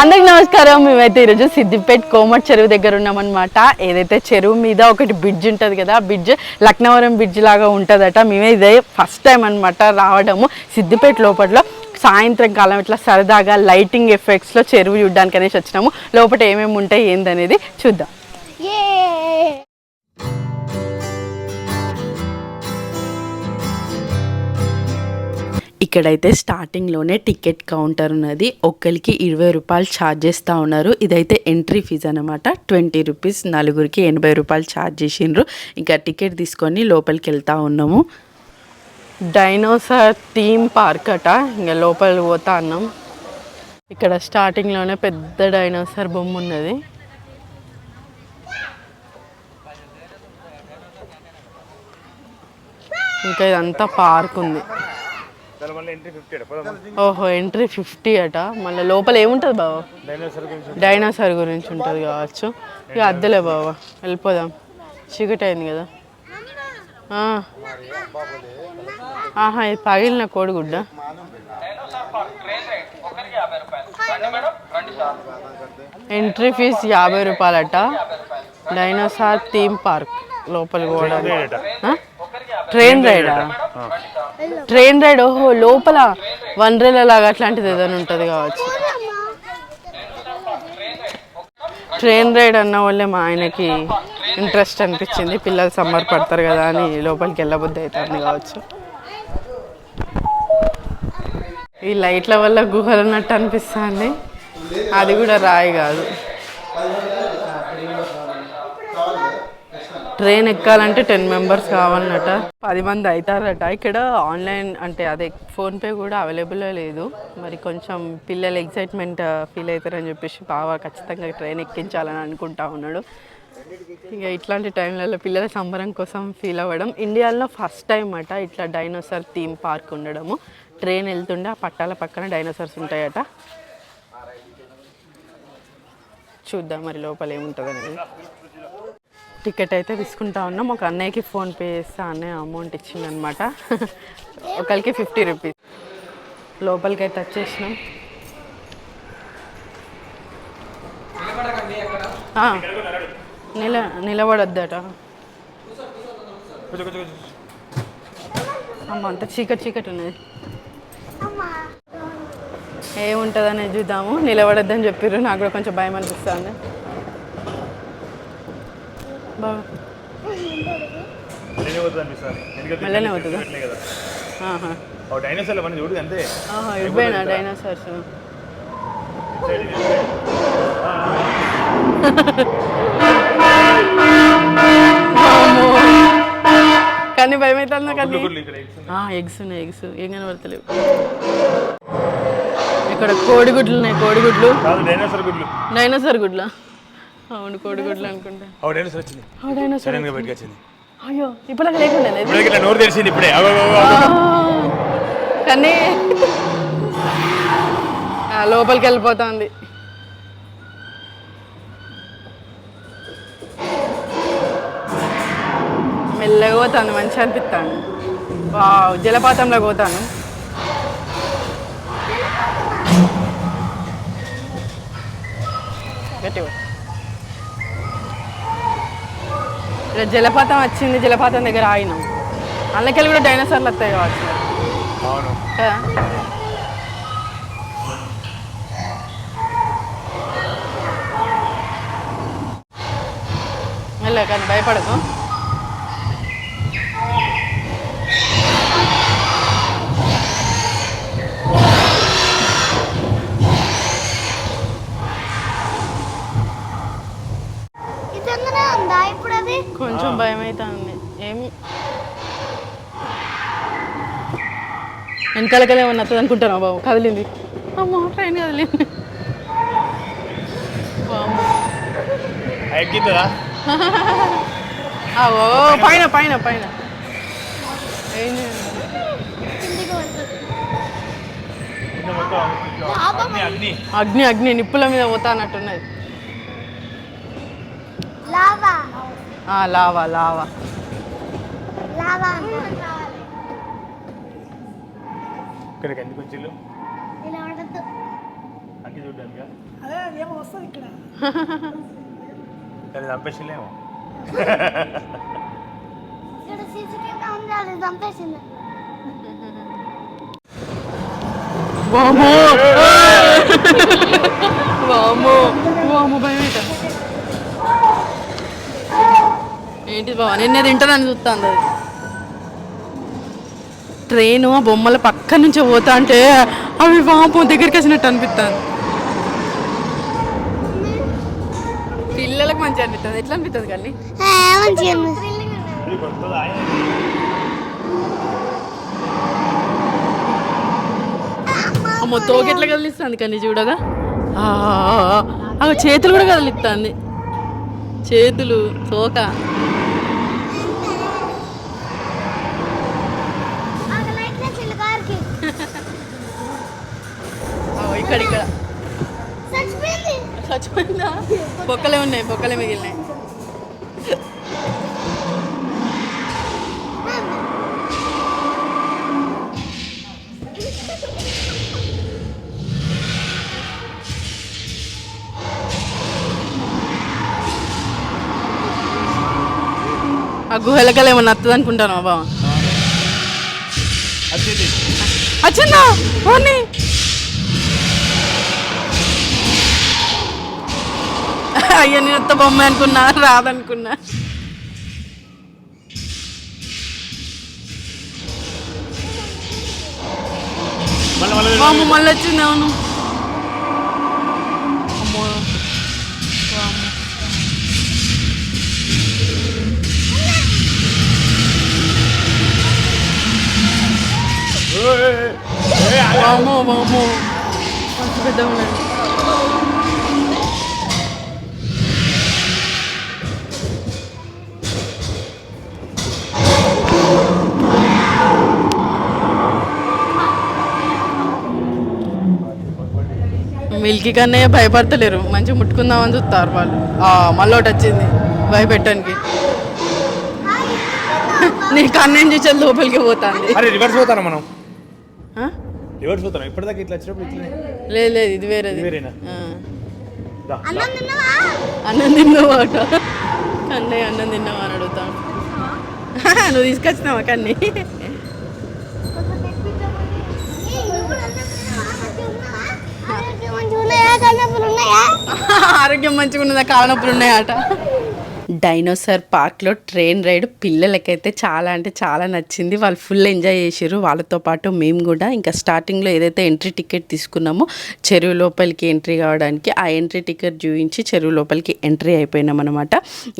అందరికి నమస్కారం. మేమైతే ఈరోజు సిద్దిపేట్ కోమట్ చెరువు దగ్గర ఉన్నామన్నమాట. ఏదైతే చెరువు మీద ఒకటి బ్రిడ్జ్ ఉంటుంది కదా బ్రిడ్జ్ లక్నవరం బ్రిడ్జ్ లాగా ఉంటుందట. మేమే ఇదే ఫస్ట్ టైం అన్నమాట రావడము. సిద్దిపేట లోపల సాయంత్రం కాలం ఇట్లా సరదాగా లైటింగ్ ఎఫెక్ట్స్లో చెరువు చూడడానికి అనేసి వచ్చినాము. లోపల ఏమేమి ఉంటాయి ఏందనేది చూద్దాం. ఇక్కడైతే స్టార్టింగ్లోనే టికెట్ కౌంటర్ ఉన్నది. ఒక్కరికి ఇరవై రూపాయలు ఛార్జ్ చేస్తూ ఉన్నారు. ఇదైతే ఎంట్రీ ఫీజు అనమాట ట్వంటీ రూపీస్ నలుగురికి ఎనభై రూపాయలు ఛార్జ్ చేసిండ్రు. ఇంకా టికెట్ తీసుకొని లోపలికి వెళ్తా ఉన్నాము. డైనోసార్ థీమ్ పార్క్ అట. ఇంకా లోపలికి పోతా అన్నాం ఇక్కడ స్టార్టింగ్లోనే పెద్ద డైనోసార్ బొమ్మ ఉన్నది. ఇంకా ఇదంతా పార్క్ ఉంది. ఓహో ఎంట్రీ ఫిఫ్టీ అట? మళ్ళీ లోపల ఏముంటుంది బావ? డైనోసార్ గురించి ఉంటుంది. కావచ్చు. ఇక అద్దెలే బావ వెళ్ళిపోదాం. చీకటి అయింది కదా. ఆహా ఇది పగిలిన కోడిగుడ్డ. ఎంట్రీ ఫీజ్ యాభై రూపాయలట. డైనోసార్ థీమ్ పార్క్ లోపలికి పోవడానికి. ఆ? ట్రైన్ రైడా? ట్రైన్ రైడ్ ఓహో లోపల వండ్రేల లాగా అట్లాంటిది ఏదైనా ఉంటుంది కావచ్చు. ట్రైన్ రైడ్ అన్న వాళ్ళే మా ఆయనకి ఇంట్రెస్ట్ అనిపించింది. పిల్లలు సమ్మర్ పడతారు కదా అని లోపలికి వెళ్ళబుద్ధి అవుతుంది కావచ్చు. ఈ లైట్ల వల్ల గుహలు ఉన్నట్టు అనిపిస్తుంది. అది కూడా రాయి కాదు. ట్రైన్ ఎక్కాలంటే టెన్ మెంబర్స్ కావాలన్నట. పది మంది అవుతారట ఇక్కడ ఆన్లైన్ అంటే అదే ఫోన్పే కూడా అవైలబుల్ లేదు. మరి కొంచెం పిల్లలు ఎగ్జైట్మెంట్ ఫీల్ అవుతారని చెప్పేసి బాగా ఖచ్చితంగా ట్రైన్ ఎక్కించాలని అనుకుంటా ఉన్నాడు. ఇక ఇట్లాంటి టైంలలో పిల్లల సంబరం కోసం ఫీల్ అవ్వడం. ఇండియాలో ఫస్ట్ టైం అట ఇట్లా డైనోసార్ థీమ్ పార్క్ ఉండడము. ట్రైన్ వెళ్తుండే ఆ పట్టాల పక్కన డైనోసార్స్ ఉంటాయట. చూద్దాం మరి లోపల ఏముంటుంది అనేది టికెట్ అయితే తీసుకుంటా ఉన్నాం. ఒక అన్నయ్యకి ఫోన్పే చేస్తే అన్నయ్య అమౌంట్ ఇచ్చిందనమాట ఒకరికి ఫిఫ్టీ రూపీస్ లోపలికి అయితే వచ్చేసినాం. నిల నిలబడొద్దట. అమ్మ అంత చీకటి చీకటి ఉన్నది. ఏముంటుంది చూద్దాము. నిలబడొద్దని చెప్పారు నాకు కూడా కొంచెం భయం అనిపిస్తుంది. మెల్లనే చూడు అంతే. ఇవ్వేనా డైనోసార్స్ కానీ భయం అవుతుందా కానీ? ఎగ్స్ ఉన్నాయి ఎగ్స్. ఏం కనబడతలేవు. ఇక్కడ కోడిగుడ్లు ఉన్నాయి కోడిగుడ్లు. డైనోసార్ గుడ్లు. డైనోసార్ గుడ్ల? అవును కోడిగుడ్లు అనుకుంటా. డైనోసార్ వచ్చింది. ఆ డైనోసార్ సడన్గా బయటకు వచ్చింది. అయ్యో ఇప్పుడు లేకుండా ఇప్పుడే ఇట్లా నోరు తెలిసింది ఇప్పుడే. కానీ ఆ, లోపలికి వెళ్ళిపోతుంది. మెల్లగా పోతాను మంచిగా అనిపిస్తాను. వావ్ జలపాతంలో పోతాను. గట్టిగా ఇక్కడ జలపాతం వచ్చింది జలపాతం దగ్గర ఆగినాం. అందుకెళ్ళి కూడా డైనోసార్లు వస్తాయి కావచ్చు. కదా? మెల్ల కానీ భయపడకు నిజంగానే ఉందా ఇప్పుడు అది కొంచెం భయం అవుతుంది ఏమి వెనకాలకలే ఏమన్నా వస్తుంది అనుకుంటాను బాబు? కదిలింది. అమ్మో ట్రైన్ కదిలింది. ఓ పైన పైన పైన. ఏం అగ్ని అగ్ని నిప్పుల మీద పోతానట్టున్నది లావా. ఆ, లావా లావా. లావా ఇక్కడికి ఎందుకు వచ్చిల్లు? ఇలా ఉండదు అగ్గి చూడడానికి? అదే ఏమో వస్తుంది ఇక్కడ. కానీ చంపేసిలేమో ఇక్కడ సీసీటీవీ ఉంది అది చంపేసింది వామో వామో వామో భయం ఏంట? బావ? నిన్నే తింటానని చూస్తాను అది. ట్రైన్ ఆ బొమ్మల పక్క నుంచి పోతా అంటే అవి వామో దగ్గరికి వచ్చినట్టు అనిపిస్తుంది పిల్లలకు మంచిగా అనిపిస్తుంది ఎట్లా అనిపిస్తుంది కానీ అమ్మో తోక ఎట్లా కదిలిస్తుంది కానీ చూడగా? చేతులు కూడా కదిలిస్తుంది చేతులు తోక అక్కడ లైట్ వేసింది కార్కి ఆ, ఇక్కడ ఇక్కడ చచ్చిపోయింది? బొక్కలే ఉన్నాయి బొక్కలే మిగిలినాయి. ఆ గుహలకల్ ఏమన్నా వస్తుంది అనుకుంటాను బావ? వచ్చింది అయ్యో నేను ఎంత బొమ్మ అనుకున్నా రాదనుకున్నా. మళ్ళీ మళ్ళీ వచ్చింది అవును. వామ్మో మస్తు పెద్ద ఉన్నది మిల్కీ కన్నా భయపడతలేరు. మంచిగా ముట్టుకుందామని చూస్తారు వాళ్ళు. ఆ, మళ్ళీ ఒకటి వచ్చింది. భయపెట్టడానికి. నీ కన్నేం చూసే లోపలికి పోతాంది. అరే రివర్స్ పోతాను మనం? రివర్స్ పోతాను? ఇప్పటిదాకా ఇట్లా వచ్చినప్పుడు ఇట్లనే? లేదు లేదు ఇది వేరేది. ఇది వేరేనా? అన్నం తిన్నావాట కన్నయ్య అన్నం తిన్నావా అని అడుగుతాను నువ్వు తీసుకొచ్చినావా కన్ని ఏయ్, నువ్వు కూడా అన్నం తిన్నావా? మంచిగా ఉన్నావా? ఆరోగ్యం కాళ్ళ నొప్పులు ఉన్నాయా? ఆరోగ్యం మంచిగా ఉన్నదా కాళ్ళ నొప్పులు ఉన్నాయా అట? డైనోసార్ పార్క్లో ట్రైన్ రైడ్ పిల్లలకైతే చాలా అంటే చాలా నచ్చింది. వాళ్ళు ఫుల్ ఎంజాయ్ చేసారు వాళ్ళతో పాటు మేము కూడా ఇంకా స్టార్టింగ్లో ఏదైతే ఎంట్రీ టికెట్ తీసుకున్నామో చెరువు లోపలికి ఎంట్రీ కావడానికి ఆ ఎంట్రీ టికెట్ చూపించి చెరువు లోపలికి ఎంట్రీ అయిపోయినాం అనమాట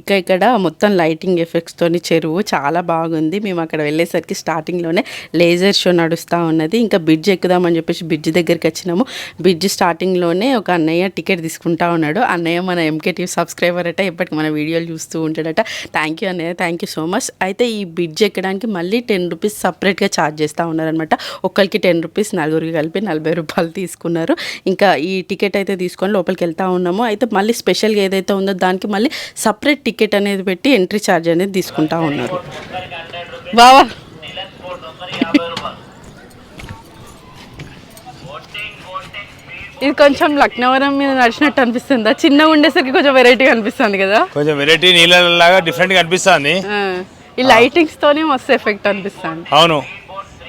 ఇక ఇక్కడ మొత్తం లైటింగ్ ఎఫెక్ట్స్తోని చెరువు చాలా బాగుంది. మేము అక్కడ వెళ్ళేసరికి స్టార్టింగ్లోనే లేజర్ షో నడుస్తూ ఉన్నది. ఇంకా బ్రిడ్జ్ ఎక్కుదామని చెప్పేసి బ్రిడ్జ్ దగ్గరికి వచ్చినాము. బ్రిడ్జ్ స్టార్టింగ్లోనే ఒక అన్నయ్య టికెట్ తీసుకుంటా ఉన్నాడు. అన్నయ్య మన ఎంకే టీవీ సబ్స్క్రైబర్ అట. ఇప్పటికి మన వీడియోలు చూస్తూ ఉంటాడట. థ్యాంక్ యూ అన్నయ్య థ్యాంక్ యూ సో మచ్ అయితే ఈ బ్రిడ్జ్ ఎక్కడానికి మళ్ళీ టెన్ రూపీస్ సపరేట్గా ఛార్జ్ చేస్తూ ఉన్నారనమాట ఒక్కరికి టెన్ రూపీస్ నలుగురికి కలిపి నలభై రూపాయలు తీసుకున్నారు. ఇంకా ఈ టికెట్ అయితే తీసుకొని లోపలికి వెళ్తా ఉన్నాము. అయితే మళ్ళీ స్పెషల్గా ఏదైతే ఉందో దానికి మళ్ళీ సపరేట్ టికెట్ అనేది పెట్టి ఎంట్రీ ఛార్జ్ అనేది తీసుకుంటా ఉన్నారు. బావా. ఇది కొంచెం లక్నవరం మీద నడిచినట్టు అనిపిస్తుందా. చిన్నగా ఉండేసరికి కొంచెం వెరైటీగా అనిపిస్తుంది కదా. కొంచెం వెరైటీ నీళ్ళలాగా డిఫరెంట్గా అనిపిస్తుంది. ఈ లైటింగ్స్ తోనే మస్తు ఎఫెక్ట్ అనిపిస్తుంది. అవును.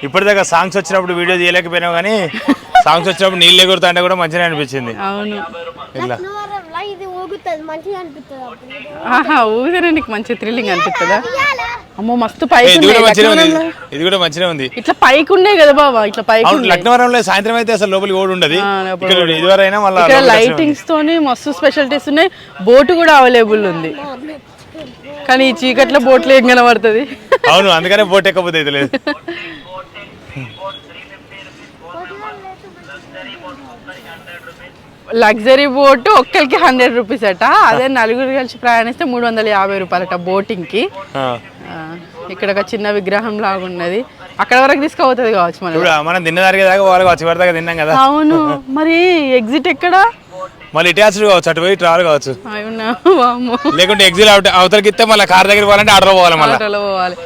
ఇప్పటిదాకా సాంగ్స్ వచ్చినప్పుడు వీడియో తీయలేకపోయినావు కానీ సాంగ్స్ వచ్చినప్పుడు నీళ్ళు ఎగురుతా అంటే కూడా మంచిగా అనిపించింది. అవును. ఇట్లా ఇది ఊగుతుంది మంచిగా అనిపిస్తుంది అప్పుడు. ఆహా ఊగితే నీకు మంచి థ్రిల్లింగ్ అనిపిస్తుందా? అమ్మో మస్తు పైకి ఇది కూడా మంచిగా ఉంది. ఇది కూడా మంచిగా ఉంది. ఇట్లా పైకి ఉండే కదా బాబా ఇట్లా పైకి అవును ఉండే. లక్నవరంలో సాయంత్రం అయితే అసలు లోపలికి ఓడి ఉండదు. ఇక్కడ ఇదివరైనా మళ్ళీ లైటింగ్స్ తోని మస్తు స్పెషాలిటీస్ ఉన్నాయి. బోటు కూడా అవైలబుల్ ఉంది. కానీ ఈ చీకట్లో బోట్లు ఏం కనబడుతుంది? అవును అందుకనే బోట్ ఎక్కకపోతే అయితే లేదు. లగ్జరీ బోట్ ఒక్కరికి హండ్రెడ్ రూపీస్ అట. అదే నలుగురు కలిసి ప్రయాణిస్తే మూడు వందల యాభై రూపాయలట బోటింగ్కి. ఇక్కడ ఒక చిన్న విగ్రహం లాగా ఉన్నది అక్కడ వరకు తీసుకుపోతుంది కావచ్చు మనం మనం తిన్నదానికి దాకా వాళ్ళకి వచ్చి దాకా తిన్నాం కదా. అవును. మరి ఎగ్జిట్ ఎక్కడ? మళ్ళీ ఇటు వచ్చి కావచ్చు అటు పోయి ఇటు రావాలి కావచ్చు లేకుంటే ఎగ్జిట్ అవుట్ అవతలకి ఇస్తే మళ్ళీ కార్ దగ్గర పోవాలంటే ఆర్డర్ పోవాలి మళ్ళీ. ఆటోలో పోవాలి.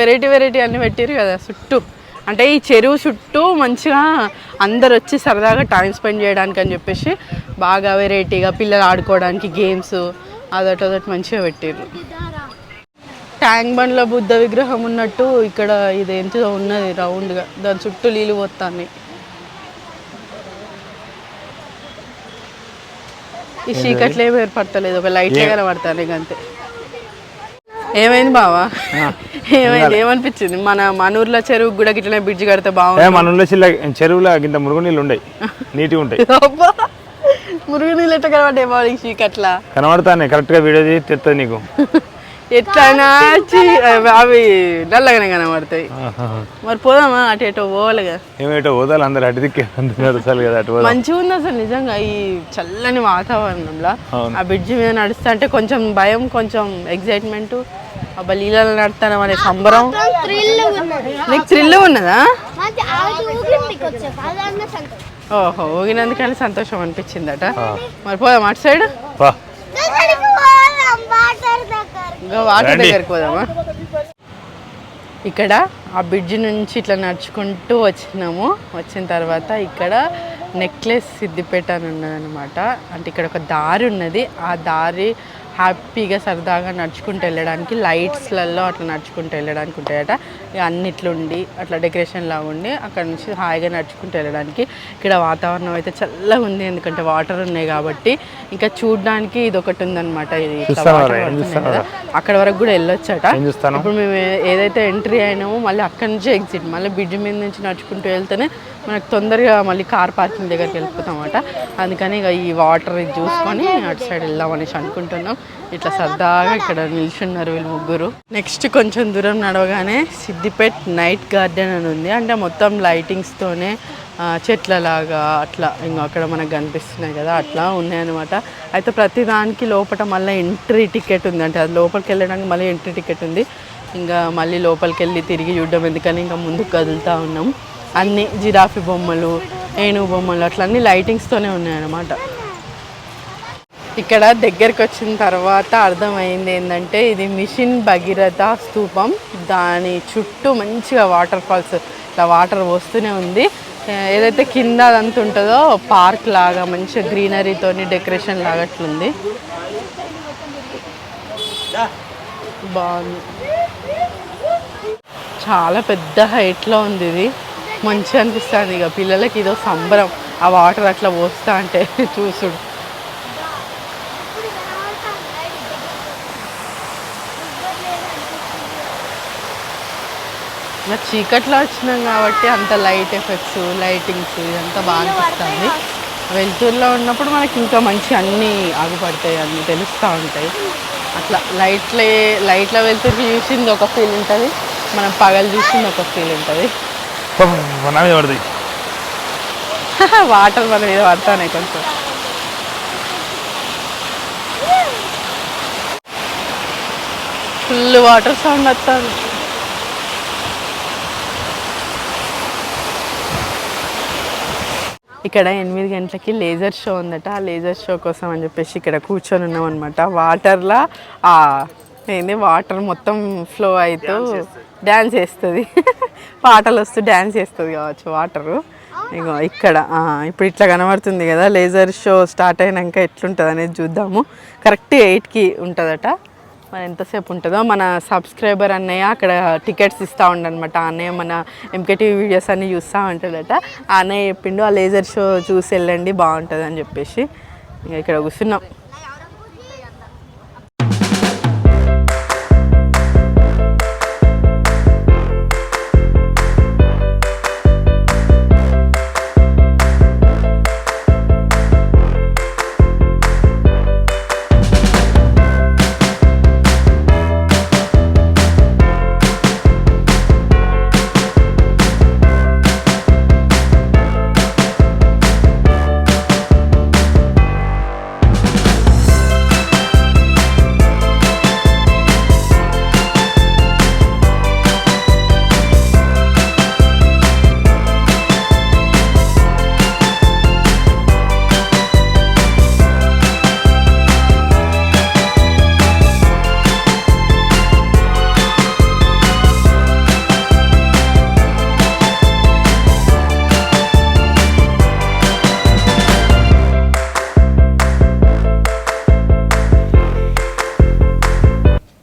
వెరైటీ వెరైటీ అన్ని పెట్టారు కదా చుట్టూ. అంటే ఈ చెరువు చుట్టూ మంచిగా అందరు వచ్చి సరదాగా టైం స్పెండ్ చేయడానికి అని చెప్పేసి బాగా వెరైటీగా పిల్లలు ఆడుకోవడానికి గేమ్స్ అదొకటి అదొకటి మంచిగా పెట్టారు ట్యాంక్ బండ్లో బుద్ధ విగ్రహం ఉన్నట్టు ఇక్కడ ఇదేంటిదో ఉన్నది రౌండ్గా దాని చుట్టూ నీళ్ళు పోతాయి ఈ చీకట్లు ఏమి ఏర్పడతలేదు. ఒక లైట్ కనబడతాను ఇక అంతే. ఏమైంది బావా? ఏమైంది? ఏమనిపించింది? మన మన ఊర్లో చెరువు కూడా గిట్లనే బ్రిడ్జ్ కడితే బాగుంది మన ఊళ్ళో చిల్ల చెరువులో ఇంత మురుగు నీళ్ళు ఉండయి. నీట్గా ఉంటాయి. మురుగు నీళ్ళు ఎట్లా కనబడ్డాయి బావ ఈ చీకట్లా? కనబడతానే కరెక్ట్గా వీడియో తీసి తెస్తుంది నీకు. ఎట్లయినా అవి నల్లగానే కనబడతాయి. మరి పోదామా? అటు ఎటో పోవాలిగా ఏమేటో పోదాలి అందరు అటు దిక్కే అందరు అసలు కదా అటు మంచిగా ఉంది అసలు నిజంగా ఈ చల్లని వాతావరణంలో. ఆ బ్రిడ్జ్ మీద నడుస్తా అంటే కొంచెం భయం కొంచెం ఎగ్జైట్మెంట్ అబ్బా నీళ్ళలో నడుస్తాను అనే సంబరం. నీకు థ్రిల్ ఉన్నదా. ఓహో ఊగినందుకని సంతోషం అనిపించిందట. మరి పోదాం అటు సైడ్? ఇంకా వాటర్. దగ్గరికి పోదామా? ఇక్కడ ఆ బ్రిడ్జ్ నుంచి ఇట్లా నడుచుకుంటూ వచ్చినాము. వచ్చిన తర్వాత ఇక్కడ నెక్లెస్ సిద్దిపేట అని ఉన్నదన్నమాట. అంటే ఇక్కడ ఒక దారి ఉన్నది. ఆ దారి హ్యాపీగా సరదాగా నడుచుకుంటూ వెళ్ళడానికి లైట్స్లలో అట్లా నడుచుకుంటూ వెళ్ళడానికి ఉంటాయట. ఇక అన్నిట్లుండి అట్లా డెకరేషన్ లాగా ఉండి అక్కడ నుంచి హాయిగా నడుచుకుంటూ వెళ్ళడానికి ఇక్కడ వాతావరణం అయితే చల్లగా ఉంది. ఎందుకంటే వాటర్ ఉన్నాయి కాబట్టి ఇంకా చూడడానికి ఇది ఒకటి ఉందన్నమాట ఇది అక్కడ వరకు కూడా వెళ్ళొచ్చట. ఇప్పుడు మేము ఏదైతే ఎంట్రీ అయినామో మళ్ళీ అక్కడి నుంచి ఎగ్జిట్ మళ్ళీ బ్రిడ్జ్ మీద నుంచి నడుచుకుంటూ వెళ్తేనే మనకు తొందరగా మళ్ళీ కార్ పార్కింగ్ దగ్గరికి వెళ్ళిపోతామట అందుకని ఇక ఈ వాటర్ ఇది చూసుకొని అటు సైడ్ వెళ్దాం అనేసి అనుకుంటున్నాం. ఇట్లా సరదాగా ఇక్కడ నిల్చున్నారు వీళ్ళు ముగ్గురు. నెక్స్ట్ కొంచెం దూరం నడవగానే సిద్దిపేట్ నైట్ గార్డెన్ అని ఉంది. అంటే మొత్తం లైటింగ్స్తోనే చెట్లలాగా అట్లా ఇంకా అక్కడ మనకు కనిపిస్తున్నాయి కదా అట్లా ఉన్నాయన్నమాట అయితే ప్రతి దానికి లోపల మళ్ళీ ఎంట్రీ టికెట్ ఉంది అంటే అది లోపలికి వెళ్ళడానికి మళ్ళీ ఎంట్రీ టికెట్ ఉంది. ఇంకా మళ్ళీ లోపలికి వెళ్ళి తిరిగి చూడడం ఎందుకని ఇంకా ముందుకు కదులుతూ ఉన్నాం. అన్ని జిరాఫీ బొమ్మలు ఏనుగు బొమ్మలు అట్లా అన్ని లైటింగ్స్తోనే ఉన్నాయన్నమాట. ఇక్కడ దగ్గరికి వచ్చిన తర్వాత అర్థమైంది ఏంటంటే ఇది మిషన్ భగీరథ స్తూపం దాని చుట్టూ మంచిగా వాటర్ ఫాల్స్ ఇట్లా వాటర్ వస్తూనే ఉంది. ఏదైతే కింద అదంతా ఉంటుందో పార్క్ లాగా మంచిగా గ్రీనరీతో డెకరేషన్ లాగా అట్లుంది. బాగుంది. చాలా పెద్ద హైట్లో ఉంది ఇది. మంచిగా అనిపిస్తుంది ఇక. పిల్లలకి ఇదో సంబరం. ఆ వాటర్ అట్లా పోస్తా అంటే చూసుడు. ఇలా చీకట్లో వచ్చినాం కాబట్టి అంత లైట్ ఎఫెక్ట్స్ లైటింగ్స్ ఇదంతా బాగా అనిపిస్తుంది. వెలుతురులో ఉన్నప్పుడు మనకి ఇంకా మంచి అన్నీ ఆగుపడతాయి అన్నీ తెలుస్తూ ఉంటాయి. అట్లా లైట్లే లైట్లో వెళ్తురు చూసింది ఒక ఫీల్ ఉంటుంది. మనం పగలు చూసింది ఒక ఫీల్ ఉంటుంది. నా మీద పడుతుంది వాటర్ మన మీద పడతానే కొంచెం. ఫుల్ వాటర్ సౌండ్ వస్తుంది. ఇక్కడ ఎనిమిది గంటలకి లేజర్ షో ఉందట. ఆ లేజర్ షో కోసం అని చెప్పేసి ఇక్కడ కూర్చొని ఉన్నాం అనమాట వాటర్లో ఆ ఏంది వాటర్ మొత్తం ఫ్లో అవుతూ డ్యాన్స్ చేస్తుంది. పాటలు వస్తూ డ్యాన్స్ చేస్తుంది కావచ్చు వాటరు. ఇగో ఇక్కడ ఇప్పుడు ఇట్లా కనబడుతుంది కదా లేజర్ షో స్టార్ట్ అయినాక ఎట్లుంటుంది అనేది చూద్దాము. కరెక్ట్ ఎయిట్కి ఉంటుందట. మరి ఎంతసేపు ఉంటుందో మన సబ్స్క్రైబర్ అన్నయ్య అక్కడ టికెట్స్ ఇస్తూ ఉండనమాట అన్నయ్య మన ఎంకేటీవీ వీడియోస్ అన్నీ చూస్తూ ఉంటాడట. ఆ అన్నయ్య చెప్పిండు ఆ లేజర్ షో చూసి వెళ్ళండి బాగుంటుంది అని చెప్పేసి. ఇంకా ఇక్కడ కూర్చున్నాం.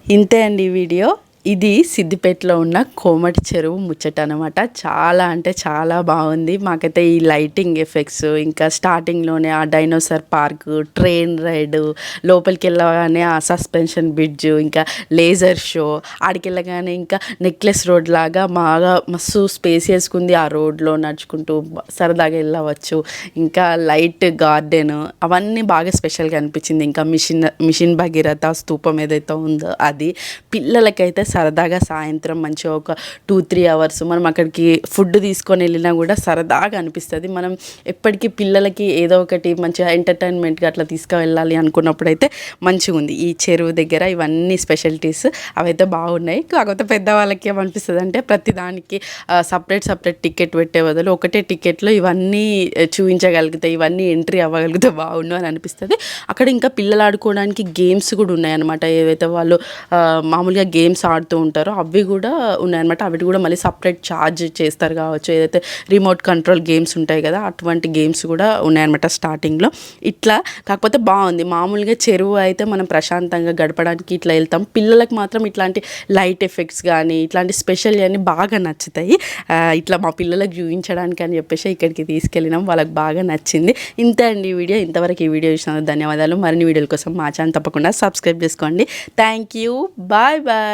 ఇంతే అండి ఈ వీడియో. ఇది సిద్దిపేటలో ఉన్న కోమటి చెరువు ముచ్చట అనమాట చాలా అంటే చాలా బాగుంది. మాకైతే ఈ లైటింగ్ ఎఫెక్ట్స్ ఇంకా స్టార్టింగ్లోనే ఆ డైనోసార్ పార్క్ ట్రైన్ రైడ్ లోపలికి వెళ్ళగానే ఆ సస్పెన్షన్ బ్రిడ్జ్ ఇంకా లేజర్ షో ఆడికి వెళ్ళగానే ఇంకా నెక్లెస్ రోడ్ లాగా బాగా మస్తు స్పేస్ వేసుకుంది ఆ రోడ్లో నడుచుకుంటూ సరదాగా వెళ్ళవచ్చు. ఇంకా లైట్ గార్డెన్ అవన్నీ బాగా స్పెషల్గా అనిపించింది. ఇంకా మిషన్ మిషన్ భగీరథ స్తూపం ఏదైతే ఉందో అది. పిల్లలకైతే సరదాగా సాయంత్రం మంచిగా ఒక టూ త్రీ అవర్స్ మనం అక్కడికి ఫుడ్ తీసుకొని వెళ్ళినా కూడా సరదాగా అనిపిస్తుంది. మనం ఎప్పటికీ పిల్లలకి ఏదో ఒకటి మంచిగా ఎంటర్టైన్మెంట్గా అట్లా తీసుకువెళ్ళాలి అనుకున్నప్పుడైతే మంచిగా ఉంది. ఈ చెరువు దగ్గర ఇవన్నీ స్పెషాలిటీస్ అవైతే బాగున్నాయి. కాకపోతే పెద్దవాళ్ళకి ఏమనిపిస్తుంది అంటే ప్రతి దానికి సపరేట్ సపరేట్ టికెట్ పెట్టే బదులు ఒకటే టికెట్లో ఇవన్నీ చూపించగలిగితే ఇవన్నీ ఎంట్రీ అవ్వగలిగితే బాగుండు అని అనిపిస్తుంది. అక్కడ ఇంకా పిల్లలు ఆడుకోవడానికి గేమ్స్ కూడా ఉన్నాయన్నమాట. ఏవైతే వాళ్ళు మామూలుగా గేమ్స్ ఆడుతూ ఉంటారో అవి కూడా ఉన్నాయన్నమాట. అవి కూడా మళ్ళీ సపరేట్ ఛార్జ్ చేస్తారు కావచ్చు. ఏదైతే రిమోట్ కంట్రోల్ గేమ్స్ ఉంటాయి కదా అటువంటి గేమ్స్ కూడా ఉన్నాయన్నమాట స్టార్టింగ్లో ఇట్లా కాకపోతే బాగుంది. మామూలుగా చెరువు అయితే మనం ప్రశాంతంగా గడపడానికి ఇట్లా వెళ్తాం. పిల్లలకు మాత్రం ఇట్లాంటి లైట్ ఎఫెక్ట్స్ కానీ ఇట్లాంటి స్పెషల్ అన్నీ బాగా నచ్చుతాయి. ఇట్లా మా పిల్లలకు చూపించడానికి అని చెప్పేసి ఇక్కడికి తీసుకెళ్ళినాం. వాళ్ళకి బాగా నచ్చింది. ఇంతే అండి ఈ వీడియో. ఇంతవరకు ఈ వీడియో చూసినందుకు ధన్యవాదాలు. మరిన్ని వీడియోల కోసం మా ఛానల్ తప్పకుండా సబ్స్క్రైబ్ చేసుకోండి. Thank you bye bye